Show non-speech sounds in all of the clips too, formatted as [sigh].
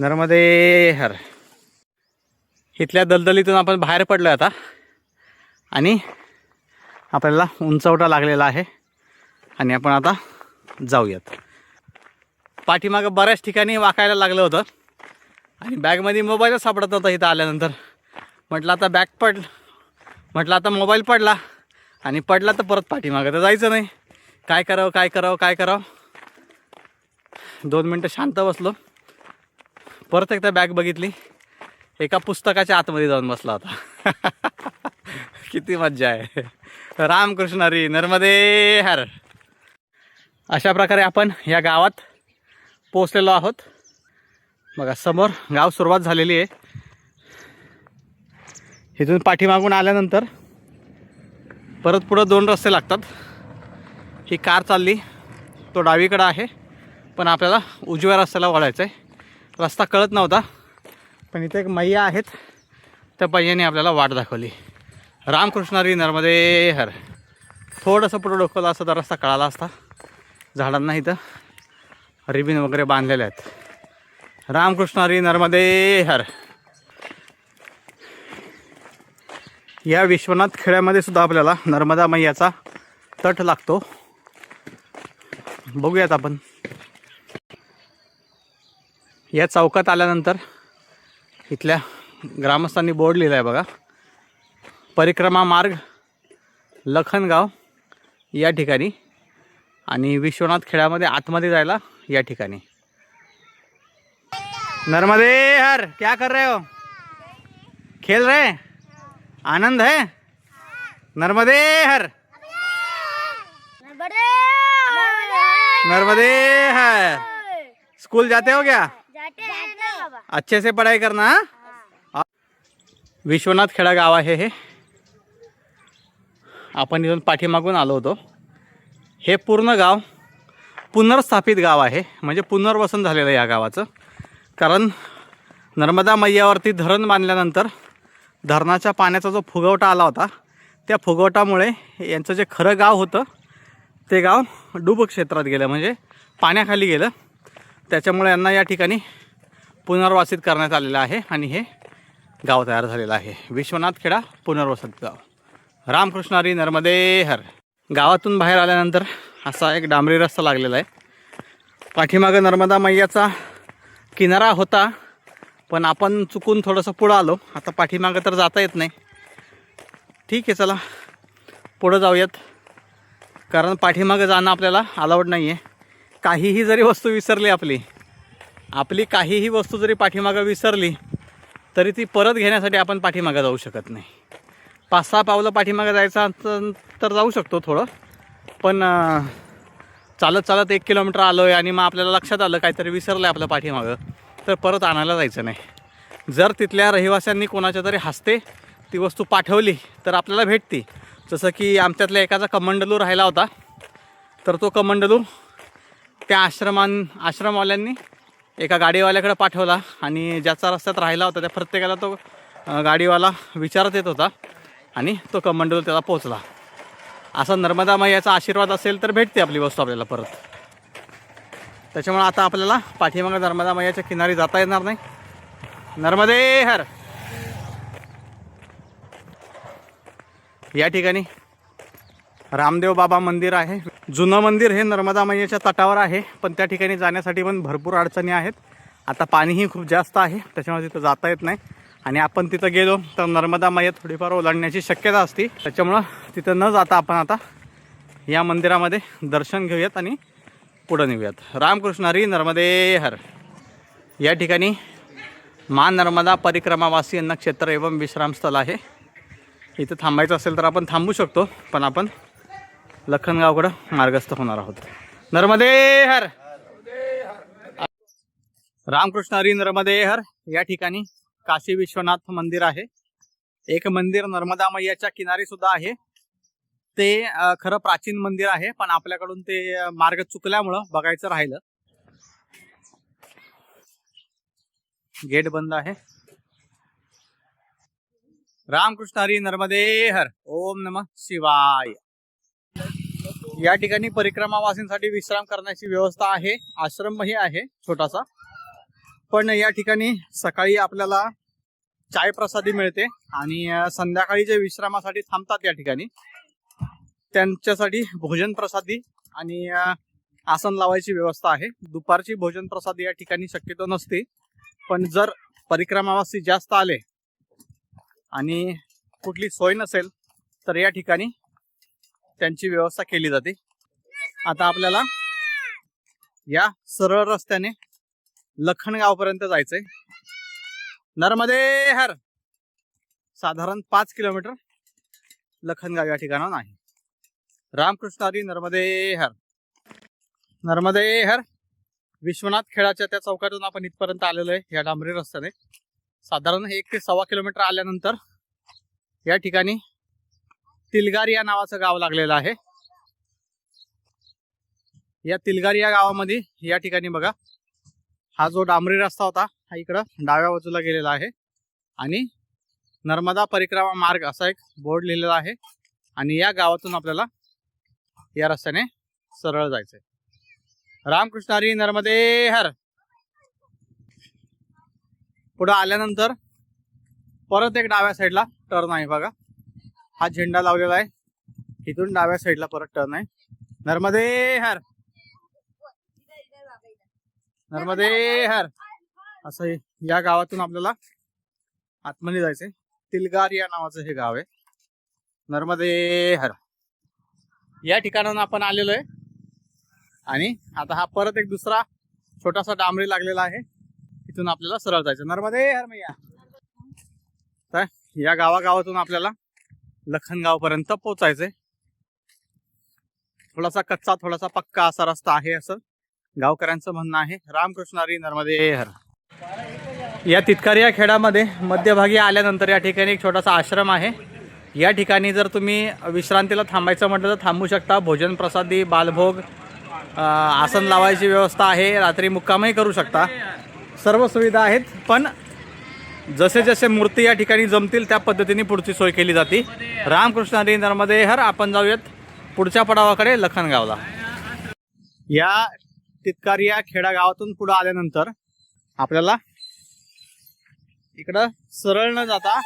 नर्मदे हर. इथल्या दलदलीतून आपण बाहेर पडलो आता. आणि आपल्याला उंचवटा लागलेला आहे. आणि आपण आता जाऊयात. पाठीमागं बऱ्याच ठिकाणी वाकायला लागलं होतं. आणि बॅगमध्ये मोबाईलच सापडत होता इथं आल्यानंतर. म्हटलं आता बॅग पड म्हटलं आता मोबाईल पडला. आणि पडला तर परत पाठीमागं तर जायचं नाही. काय करावं काय करावं काय करावं? दोन मिनटं शांत बसलो. परत एकदा बॅग बघितली. एका पुस्तकाच्या आतमध्ये जाऊन बसला होता. [laughs] किती मज्जा आहे. रामकृष्ण हरी नर्मदे हर. अशा प्रकारे आपण या गावात पोचलेलो आहोत. बघा समोर गाव सुरुवात झालेली आहे. इथून पाठीमागून आल्यानंतर परत पुढं दोन रस्ते लागतात. ही कार चालली तो डावीकडं आहे. पण आपल्याला उजव्या रस्त्याला वळायचं आहे रस्ता कळत नव्हता. पण इथे एक मैया आहेत. त्या मैयाने आपल्याला वाट दाखवली. रामकृष्णारी नर्मदे हर. थोडंसं पुढं डोकवलं असं तर रस्ता कळाला असता. झाडांना इथं रिबिन वगैरे बांधलेले आहेत. रामकृष्णारी नर्मदे हर. या विश्वनाथ खेड्यामध्ये सुद्धा आपल्याला नर्मदा मैयाचा तट लागतो. बघूयात आपण. या चौकात आल्यानंतर इथल्या ग्रामस्थांनी बोर्ड लिहिला आहे बघा. परिक्रमा मार्ग लखनगाव या ठिकाणी आणि विश्वनाथ खेड्यामध्ये आतमध्ये जायला या ठिकाणी. नर्मदे हर क्या कर रहे हो? खेल रहे? आनंद है? नर्मदे हर। नर्मदे हर। स्कूल जाते हो क्या? अच्छे से पढ़ाई करना हाँ? विश्वनाथ खेडा गाव आहे हे. आपण इथून पाठीमागून आलो होतो. हे पूर्ण गाव पुनर्स्थापित गाव आहे. म्हणजे पुनर्वसन झालेलं या गावाचं. कारण नर्मदा मैयावरती धरण बांधल्यानंतर धरणाच्या पाण्याचा जो फुगवटा आला होता त्या फुगवटामुळे यांचं जे खरं गाव होतं ते गाव डुब क्षेत्रात गेलं. म्हणजे पाण्याखाली गेलं. त्याच्यामुळे यांना या ठिकाणी पुनर्वासित करण्यात आलेलं आहे आणि हे गाव तयार झालेलं आहे. विश्वनाथ खेडा पुनर्वसित गाव. रामकृष्णारी नर्मदे हर. गावातून बाहेर आल्यानंतर असा एक डांबरी रस्ता लागलेला आहे. पाठीमागं नर्मदा मैयाचा किनारा होता पण आपण चुकून थोडंसं पुढं आलो. आता पाठीमागं तर जाता येत नाही. ठीक आहे चला. पुढं जाऊयात. कारण पाठीमागं जाणं आपल्याला अलाउड नाही आहे काहीही जरी वस्तू विसरली आपली आपली काहीही वस्तू जरी पाठीमागं विसरली तरी ती परत घेण्यासाठी आपण पाठीमागं जाऊ शकत नाही. पाच सहा पावलं पाठीमागं जायचं तर- तर जाऊ शकतो थोडं पण चालत चालत एक किलोमीटर आलो आहे आणि मग आपल्याला लक्षात आलं काहीतरी विसरलं आहे आपलं पाठीमागं तर परत आणायला जायचं नाही. जर तिथल्या रहिवाशांनी कोणाच्या तरी हस्ते ती वस्तू पाठवली तर आपल्याला भेटती. जसं की आमच्यातल्या एकाचा कमंडलू राहिला होता तर तो कमंडलू त्या आश्रमान आश्रमवाल्यांनी एका गाडीवाल्याकडे पाठवला आणि ज्याचा रस्त्यात राहिला होता त्या प्रत्येकाला तो गाडीवाला विचारत येत होता आणि तो कमंडोल त्याला पोचला असा नर्मदा मैयाचा आशीर्वाद असेल तर भेटते आपली वस्तू आपल्याला परत. त्याच्यामुळे आता आपल्याला पाठीमागं नर्मदा मैयाच्या किनारी जाता येणार नाही. नर्मदे हर! या ठिकाणी रामदेव बाबा मंदिर आहे. जुनं मंदिर हे नर्मदा मैयाच्या तटावर आहे पण त्या ठिकाणी जाण्यासाठी पण भरपूर अडचणी आहेत. आता पाणीही खूप जास्त आहे त्याच्यामुळे तिथं जाता येत नाही. आणि आपण तिथं गेलो तर नर्मदा मैया थोडीफार ओलांडण्याची शक्यता असते. त्याच्यामुळं तिथं न जाता आपण आता या मंदिरामध्ये दर्शन घेऊयात आणि पुढं नेऊयात रामकृष्ण हरी नर्मदे हर. या ठिकाणी मा नर्मदा परिक्रमावासी अन्न क्षेत्र एवं विश्रामस्थळ आहे. इथं थांबायचं असेल तर आपण थांबू शकतो पण आपण लखनगावकडं मार्गस्थ होणार आहोत. नर्मदे हर! रामकृष्ण हरी नर्मदे हर! या ठिकाणी काशी विश्वनाथ मंदिर आहे. एक मंदिर नर्मदा मैयाच्या किनारी सुद्धा आहे. ते खरं प्राचीन मंदिर आहे पण आपल्याकडून ते मार्ग चुकल्यामुळं बघायचं राहिलं. गेट बंद आहे. रामकृष्ण हरी नर्मदे हर! ओम नम शिवाय! या ठिकाणी परिक्रमावासींसाठी विश्राम करण्याची व्यवस्था आहे. आश्रमही आहे छोटासा. पण या ठिकाणी सकाळी आपल्याला चाय प्रसादी मिळते आणि संध्याकाळी जे विश्रामासाठी थांबतात या ठिकाणी त्यांच्यासाठी भोजन प्रसादी आणि आसन लावायची व्यवस्था आहे. दुपारची भोजन प्रसादी या ठिकाणी शक्यतो नसते. पण जर परिक्रमावासी जास्त आले आणि कुठली सोय नसेल तर या ठिकाणी त्यांची व्यवस्था केली जाते. आता आपल्याला या सरळ रस्त्याने लखनगावपर्यंत जायचंय. नर्मदे हर. साधारण पाच किलोमीटर लखनगाव या ठिकाणाहून आहे. रामकृष्ण हरी नर्मदे हर. नर्मदे हर विश्वनाथ खेळाच्या त्या चौकातून आपण इथपर्यंत आलेलो आहे या डांबरी रस्त्याने. साधारण एक ते सव्वा किलोमीटर आल्यानंतर या ठिकाणी तिलगारी या नावाचं गाव लागलेलं आहे. या तिलगारी या गावामध्ये या ठिकाणी बघा हा जो डांबरी रस्ता होता हा इकडं डाव्या बाजूला गेलेला आहे. आणि नर्मदा परिक्रमा मार्ग असा एक बोर्ड लिहिलेला आहे. आणि या गावातून आपल्याला या रस्त्याने सरळ जायचंय. रामकृष्ण हरी नर्मदे हर! पुढं आल्यानंतर परत एक डाव्या साईडला टर्न आहे बघा. हा झेंडा लावलेला आहे. इथून डाव्या साईडला परत टर्न आहे. नर्मदे हर. नर्मदे हर. असं या गावातून आपल्याला आतमध्ये जायचंय. तिलगार या नावाचं हे गाव आहे. नर्मदे हर. या ठिकाणाहून आपण आलेलो आहे. आणि आता हा परत एक दुसरा छोटासा डांबरी लागलेला आहे. इथून आपल्याला सरळ जायचं. नर्मदे हर मैया. तर या गावागावातून आपल्याला लखनगाव पर्यंत पोचायचंय थोडासा कच्चा थोडासा पक्का असा रस्ता आहे असं गावकऱ्यांचं म्हणणं आहे. रामकृष्णारी नर्मदे हर या तितकारी या खेळामध्ये मध्यभागी आल्यानंतर या ठिकाणी एक छोटासा आश्रम आहे. या ठिकाणी जर तुम्ही विश्रांतीला थांबायचं म्हटलं तर थांबू शकता. भोजन प्रसादी बालभोग आसन लावायची व्यवस्था आहे. रात्री मुक्कामही करू शकता. सर्व सुविधा आहेत पण जसे जसे मूर्ती या ठिकाणी जमतील त्या पद्धतीने पुढची सोय केली जाते. रामकृष्ण हरी नर्मदे हर आपण जाऊयात पुढच्या पडावाकडे लखनगावला. या तितकारी या खेडा गावातून पुढे आल्यानंतर आपल्याला इकडं सरळ न जाता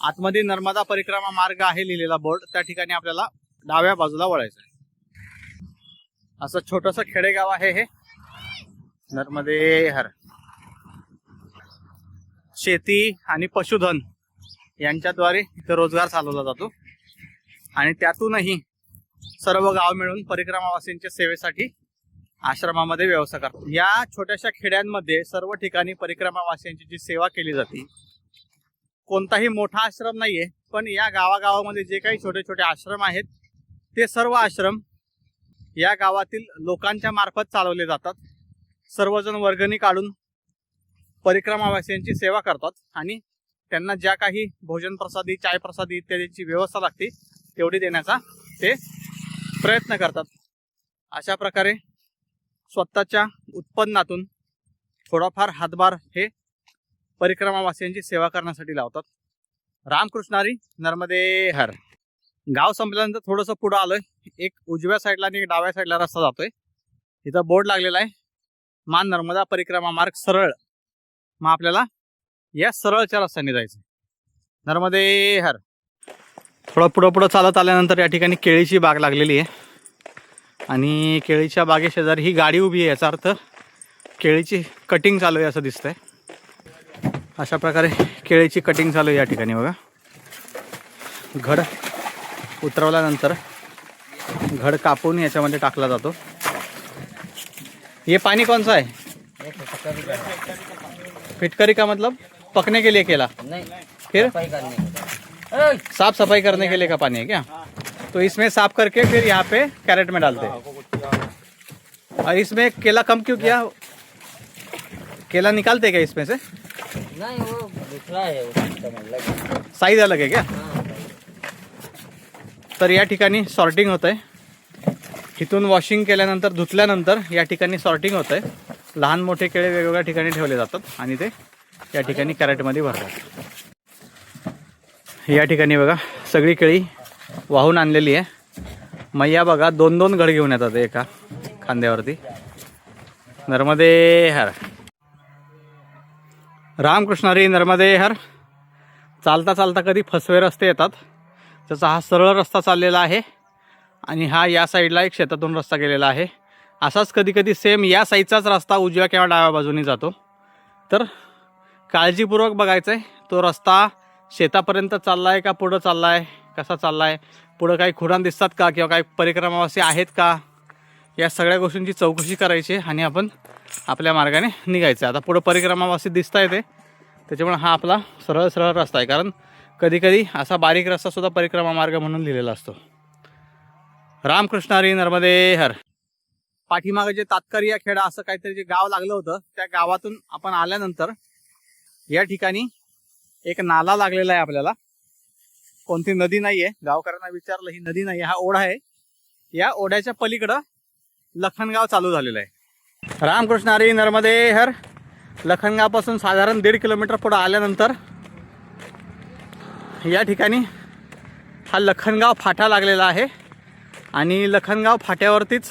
आतमध्ये नर्मदा परिक्रमा मार्ग आहे लिहिलेला बोर्ड. त्या ठिकाणी आपल्याला डाव्या बाजूला वळायचं आहे. असं छोटस खेडेगाव आहे हे. नर्मदे हर. शेती आणि पशुधन यांच्याद्वारे इथं रोजगार चालवला जातो. आणि त्यातूनही सर्व गाव मिळून परिक्रमावासींच्या सेवेसाठी आश्रमामध्ये व्यवस्था करतात. या छोट्याशा खेड्यांमध्ये सर्व ठिकाणी परिक्रमावासियांची जी सेवा केली जाते कोणताही मोठा आश्रम नाहीये पण या गावागावामध्ये जे काही छोटे छोटे आश्रम आहेत ते सर्व आश्रम या गावातील लोकांच्या मार्फत चालवले जातात. सर्वजण वर्गणी काढून परिक्रमावासियांची सेवा करतात आणि त्यांना ज्या काही भोजन प्रसादी चाय प्रसादी इत्यादीची व्यवस्था लागते तेवढी देण्याचा ते प्रयत्न करतात. अशा प्रकारे स्वतःच्या उत्पन्नातून थोडाफार हातभार हे परिक्रमावासियांची सेवा करण्यासाठी लावतात. रामकृष्णारी नर्मदे हर. गाव संपल्यानंतर थोडंसं पुढं आलोय. एक उजव्या साईडला आणि एक डाव्या साईडला रस्ता जातोय. इथं बोर्ड लागलेला आहे. मान नर्मदा परिक्रमा मार्ग सरळ. मग आपल्याला या सरळच्या रस्त्याने जायचं नर्मदे हर. थोडं पुढं पुढं चालत आल्यानंतर या ठिकाणी केळीची बाग लागलेली आहे. आणि केळीच्या बागेशेजारी ही गाडी उभी आहे याचा अर्थ केळीची कटिंग चालू आहे असं दिसतंय. अशा प्रकारे केळीची कटिंग चालू आहे या ठिकाणी बघा. घड उतरवल्यानंतर घड कापून याच्यामध्ये टाकला जातो. ये पाणी कोणचं आहे? फिटकरी का मतलब पकने के लिए केला? नहीं फिर? सफ़ाई करने साफ़ सफ़ाई करने के लिए का पानी है क्या? तो इसमें साफ़ करके फिर यहाँ पे कैरेट में डालते हैं और इसमें केला कम क्यों किया? केला निकालते क्या इसमें से? नहीं वो दूसरा है मतलब अलग आहे क्या? हाँ तर या ठिकाणी सॉर्टिंग होत आहे इथून वॉशिंग केल्यानंतर धुतल्यानंतर या ठिकाणी सॉर्टिंग होत आहे लहान मोठे केळे वेगवेगळ्या ठिकाणी ठेवले जातात आणि ते या ठिकाणी कॅरेटमध्ये भरतात. या ठिकाणी बघा सगळी केळी वाहून आणलेली आहे. मैया बघा दोन दोन घड घेऊन येतात एका खांद्यावरती. नर्मदे हर. रामकृष्णारी नर्मदे हर. चालता चालता कधी फसवे रस्ते येतात. त्याचा हा सरळ रस्ता चाललेला आहे. आणि हा या साईडला एक शेतातून रस्ता गेलेला आहे. असाच कधी कधी सेम या साईजचाच रस्ता उजव्या किंवा डाव्या बाजूने जातो. तर काळजीपूर्वक बघायचं आहे तो रस्ता शेतापर्यंत चालला आहे का पुढं चालला आहे कसा चालला आहे पुढं काही खुणान दिसतात का किंवा काही परिक्रमावासी आहेत का या सगळ्या गोष्टींची चौकशी करायची आणि आपण आपल्या मार्गाने निघायचं. आहे आता पुढं परिक्रमावासी दिसता येते त्याच्यामुळे हा आपला सरळ सरळ रस्ता आहे. कारण कधीकधी असा बारीक रस्तासुद्धा परिक्रमा मार्ग म्हणून लिहिलेला असतो. रामकृष्णारी नर्मदे हर. पाठीमागे जे तात्कारिया खेडा असं काहीतरी जे गाव लागलं होतं त्या गावातून आपण आल्यानंतर या ठिकाणी एक नाला लागलेला आहे आपल्याला. कोणती नदी नाहीये गावकऱ्यांना विचारलं ही नदी नाही हा ओढा आहे. या ओढ्याच्या पलीकडं लखनगाव चालू झालेलं आहे. रामकृष्ण हरी नर्मदे हर लखनगावपासून साधारण दीड किलोमीटर पुढं आल्यानंतर या ठिकाणी हा लखनगाव फाटा लागलेला आहे. आणि लखनगाव फाट्यावरतीच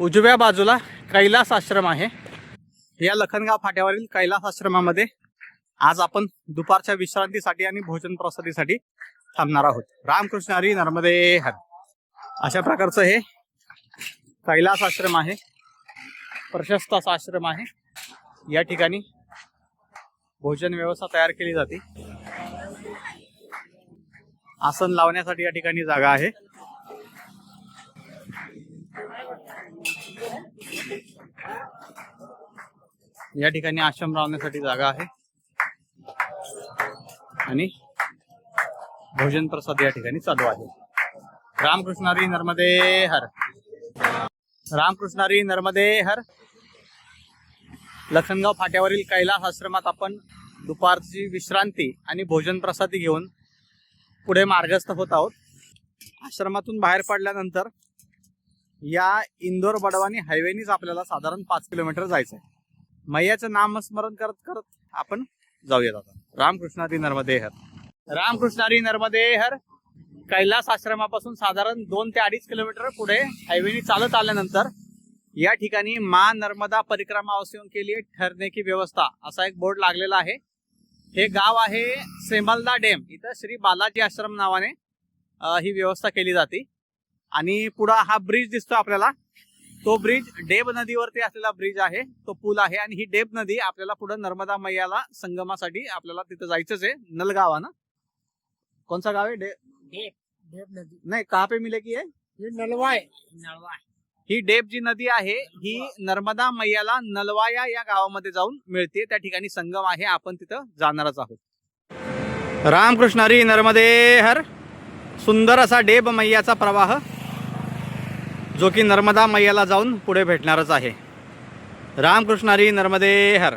उजव्या बाजूला कैलास आश्रम आहे. या लखनगाव फाट्यावरील कैलास आश्रमामध्ये आज आपण दुपारच्या विश्रांतीसाठी आणि भोजन प्रसादीसाठी थांबणार आहोत. रामकृष्ण हरी नर्मदे हर. अशा प्रकारचं हे कैलास आश्रम आहे. प्रशस्त असा आश्रम आहे. या ठिकाणी भोजन व्यवस्था तयार केली जाते. आसन लावण्यासाठी या ठिकाणी जागा आहे. या ठिकाणी आश्रम लावण्यासाठी जागा आहे. आणि भोजन प्रसाद या ठिकाणी चालू आहे. रामकृष्णारी नर्मदे हर. रामकृष्णारी नर्मदे हर. लखनगाव फाट्यावरील कैलास आश्रमात आपण दुपारची विश्रांती आणि भोजन प्रसादी घेऊन पुढे मार्गस्थ होत आहोत. आश्रमातून बाहेर पडल्यानंतर या इंदोर बडवानी हायवेनीच आपल्याला साधारण पाच किलोमीटर जायचं आहे मैयाचं नामस्मरण करत करत आपण जाऊयात आता. रामकृष्णारी नर्मदे हर. रामकृष्णारी नर्मदे हर. कैलास आश्रमापासून साधारण दोन ते अडीच किलोमीटर पुढे हायवेनी चालत आल्यानंतर या ठिकाणी माँ नर्मदा परिक्रमा के केली ठरणे की व्यवस्था असा एक बोर्ड लागलेला आहे. हे गाव आहे सेमलदा डॅम. इथं श्री बालाजी आश्रम नावाने ही व्यवस्था केली जाते. आणि पुढा हा ब्रिज दिसतो आपल्याला. तो ब्रिज डेब नदीवरती असलेला ब्रिज आहे. तो पूल आहे आणि ही डेब नदी आपल्याला पुढे नर्मदा मैयाला संगमासाठी आपल्याला तिथं जायचंच आहे नलगाव ना कोणचा गाव आहे? डे डेप डेप नदी. नाही कहा पे मिलेगी है हे नळवाय नळवाय ही डेब जी नदी आहे ही नर्मदा मैयाला नलवाया या गावामध्ये जाऊन मिळते. त्या ठिकाणी संगम आहे आपण तिथं जाणारच आहोत. रामकृष्णारी नर्मदे हर. सुंदर असा डेब मैयाचा प्रवाह. जो की नर्मदा मैयाला जाऊन पुढे भेटणारच आहे. रामकृष्णारी नर्मदे हर.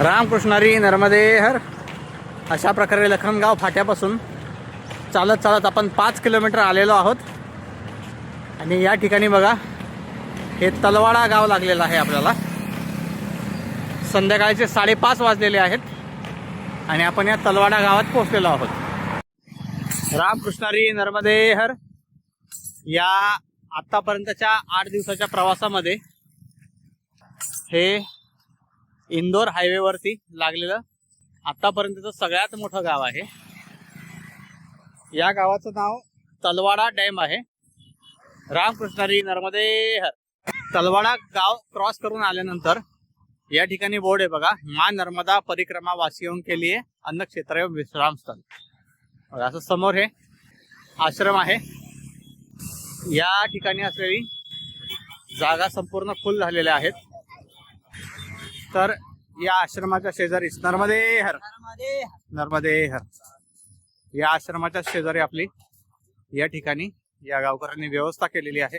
रामकृष्णारी नर्मदे हर. अशा प्रकारे लखनगाव फाट्यापासून चालत चालत आपण पाच किलोमीटर आलेलो आहोत. आणि या ठिकाणी बघा हे तलवाडा गाव लागलेलं आहे आपल्याला. संध्याकाळचे साडेपाच वाजलेले आहेत आणि आपण या तलवाडा गावात पोहोचलेलो आहोत. रामकृष्णारी नर्मदे हर. या आतापर्यंतच्या आठ दिवसाच्या प्रवासामध्ये हे इंदोर हायवेवरती लागलेलं आतापर्यंतचं सगळ्यात मोठं गाव आहे. या गावाचं नाव तलवाडा डॅम आहे. रामकृष्णारी नर्मदे हर. तलवाडा गाव क्रॉस करून आल्यानंतर या ठिकाणी बोर्ड आहे बघा. मा नर्मदा परिक्रमा वासियों के लिए अन्न क्षेत्र विश्राम असं समोर हे आश्रम आहे. या ठिकाणी असलेली जागा संपूर्ण फुल झालेल्या आहेत. तर या आश्रमाच्या शेजारीच नर्मदे हर नर्मदे हर या आश्रमाच्या शेजारी आपली या ठिकाणी या गावकऱ्यांनी व्यवस्था केलेली आहे.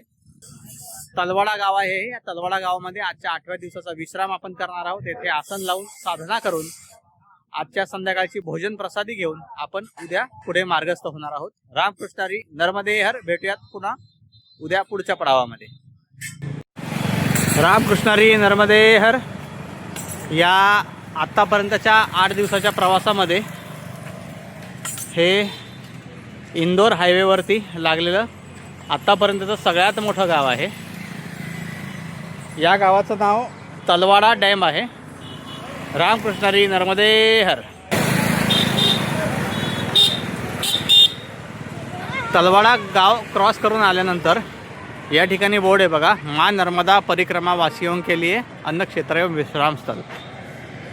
तलवाडा गाव आहे या तलवाडा गावामध्ये आजच्या आठव्या दिवसाचा विश्राम आपण करणार आहोत. येथे आसन लावून साधना करून आजच्या संध्याकाळची भोजन प्रसादी घेऊन आपण उद्या पुढे मार्गस्थ होणार आहोत. रामकृष्णारी नर्मदेहर. भेटूयात पुन्हा. उद्या पुढच्या पडावामध्ये. रामकृष्णारी नर्मदे हर या आत्तापर्यंतच्या आठ दिवसाच्या प्रवासामध्ये हे इंदोर हायवेवरती लागलेलं आत्तापर्यंतचं सगळ्यात मोठं गाव आहे. या गावाचं नाव तलवाडा डॅम आहे. रामकृष्णारी नर्मदे तलवाडा गाव क्रॉस करून आल्यानंतर या ठिकाणी बोर्ड आहे बघा. मा नर्मदा परिक्रमा वासियों के लिए अन्न क्षेत्र एवं विश्राम स्थल.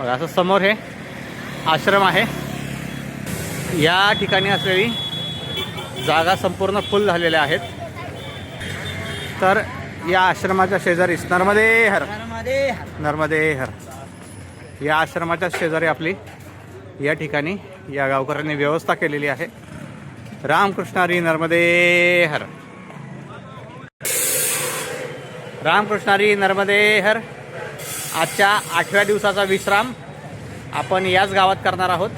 बघा असं समोर हे आश्रम आहे. या ठिकाणी असलेली जागा संपूर्ण फुल झालेल्या आहेत. तर या आश्रमाच्या शेजारीच नर्मदे हर. नर्मदे नर्मदे हर. या आश्रमाच्या शेजारी आपली या ठिकाणी या गावकऱ्यांनी व्यवस्था केलेली आहे. रामकृष्णारी नर्मदे हर। रामकृष्णारी नर्मदे हर। आजच्या आठव्या दिवसाचा विश्राम आपण याच गावात करणार आहोत.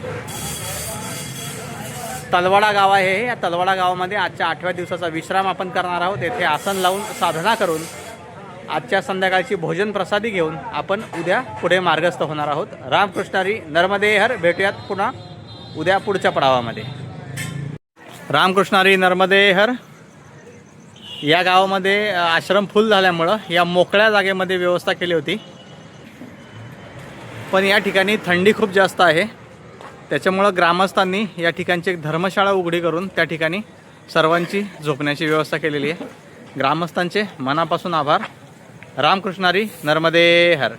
तलवाडा गाव आहे या तलवाडा गावामध्ये आजच्या आठव्या दिवसाचा विश्राम आपण करणार आहोत. येथे आसन लावून साधना करून आजच्या संध्याकाळची भोजन प्रसादी घेऊन आपण उद्या पुढे मार्गस्थ होणार आहोत. रामकृष्णारी नर्मदे हर. भेटूयात पुन्हा उद्या पुढच्या पडावामध्ये. रामकृष्णारी नर्मदे हर. या गावामध्ये आश्रम फुल झाल्यामुळं या मोकळ्या जागेमध्ये व्यवस्था केली होती. पण या ठिकाणी थंडी खूप जास्त आहे. त्याच्यामुळं ग्रामस्थांनी या ठिकाणची एक धर्मशाळा उघडी करून त्या ठिकाणी सर्वांची झोपण्याची व्यवस्था केलेली आहे. ग्रामस्थांचे मनापासून आभार. रामकृष्णारी नर्मदे हर.